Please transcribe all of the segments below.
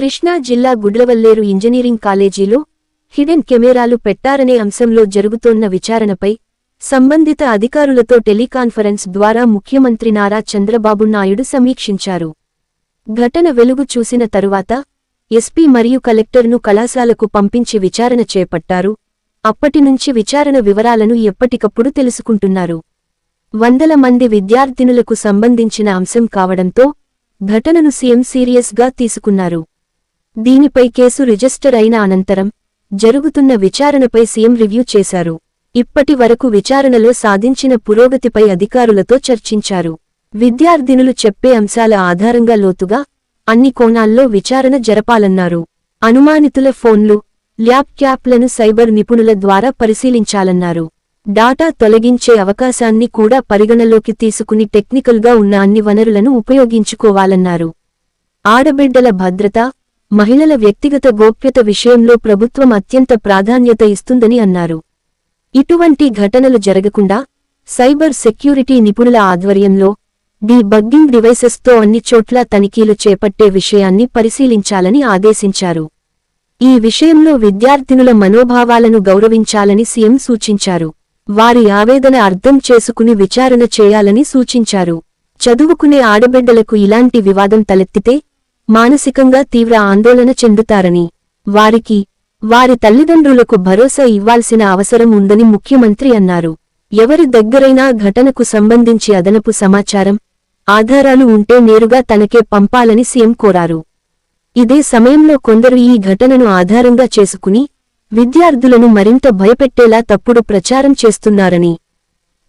కృష్ణా జిల్లా గుడ్లవల్లేరు ఇంజనీరింగ్ కాలేజీలో హిడెన్ కెమెరాలు పెట్టారనే అంశంలో జరుగుతోన్న విచారణపై సంబంధిత అధికారులతో టెలికాన్ఫరెన్స్ ద్వారా ముఖ్యమంత్రి నారా చంద్రబాబు నాయుడు సమీక్షించారు. ఘటన వెలుగు చూసిన తరువాత ఎస్పీ మరియు కలెక్టర్ను కళాశాలకు పంపించి విచారణ చేపట్టారు. అప్పటినుంచి విచారణ వివరాలను ఎప్పటికప్పుడు తెలుసుకుంటున్నారు. వందల మంది విద్యార్థినులకు సంబంధించిన అంశం కావడంతో ఘటనను సీఎం సీరియస్గా తీసుకున్నారు. దీనిపై కేసు రిజిస్టర్ అయిన అనంతరం జరుగుతున్న విచారణపై సీఎం రివ్యూ చేశారు. ఇప్పటి వరకు విచారణలో సాధించిన పురోగతిపై అధికారులతో చర్చించారు. విద్యార్థినులు చెప్పే అంశాల ఆధారంగా లోతుగా అన్ని కోణాల్లో విచారణ జరపాలన్నారు. అనుమానితుల ఫోన్లు ల్యాప్ట్యాప్లను సైబర్ నిపుణుల ద్వారా పరిశీలించాలన్నారు. డాటా తొలగించే అవకాశాన్ని కూడా పరిగణలోకి తీసుకుని టెక్నికల్గా ఉన్న అన్ని వనరులను ఉపయోగించుకోవాలన్నారు. ఆడబిడ్డల భద్రత మహిళల వ్యక్తిగత గోప్యత విషయంలో ప్రభుత్వం అత్యంత ప్రాధాన్యత ఇస్తుందని అన్నారు. ఇటువంటి ఘటనలు జరగకుండా సైబర్ సెక్యూరిటీ నిపుణుల ఆధ్వర్యంలో డి బగ్గింగ్ డివైసెస్తో అన్ని చోట్ల తనిఖీలు చేపట్టే విషయాన్ని పరిశీలించాలని ఆదేశించారు. ఈ విషయంలో విద్యార్థినుల మనోభావాలను గౌరవించాలని సీఎం సూచించారు. వారి ఆవేదన అర్థం చేసుకుని విచారణ చేయాలని సూచించారు. చదువుకునే ఆడబిడ్డలకు ఇలాంటి వివాదం తలెత్తితే మానసికంగా తీవ్ర ఆందోళన చెందుతారని. వారికి వారి తల్లిదండ్రులకు భరోసా ఇవ్వాల్సిన అవసరం ఉందని ముఖ్యమంత్రి అన్నారు. ఎవరి దగ్గరైనా ఘటనకు సంబంధించి అదనపు సమాచారం ఆధారాలు ఉంటే నేరుగా తనకే పంపాలని సీఎం కోరారు. ఇదే సమయంలో కొందరు ఈ ఘటనను ఆధారంగా చేసుకుని విద్యార్థులను మరింత భయపెట్టేలా తప్పుడు ప్రచారం చేస్తున్నారని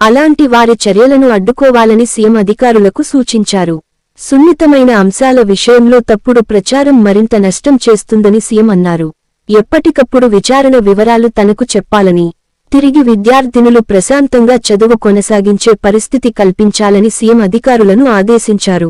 అలాంటి వారి చర్యలను అడ్డుకోవాలని సీఎం అధికారులకు సూచించారు. సున్నితమైన అంశాల విషయంలో తప్పుడు ప్రచారం మరింత నష్టం చేస్తుందని సీఎం అన్నారు. ఎప్పటికప్పుడు విచారణ వివరాలు తనకు చెప్పాలని తిరిగి విద్యార్థినులు ప్రశాంతంగా చదువు కొనసాగించే పరిస్థితి కల్పించాలని సీఎం అధికారులను ఆదేశించారు.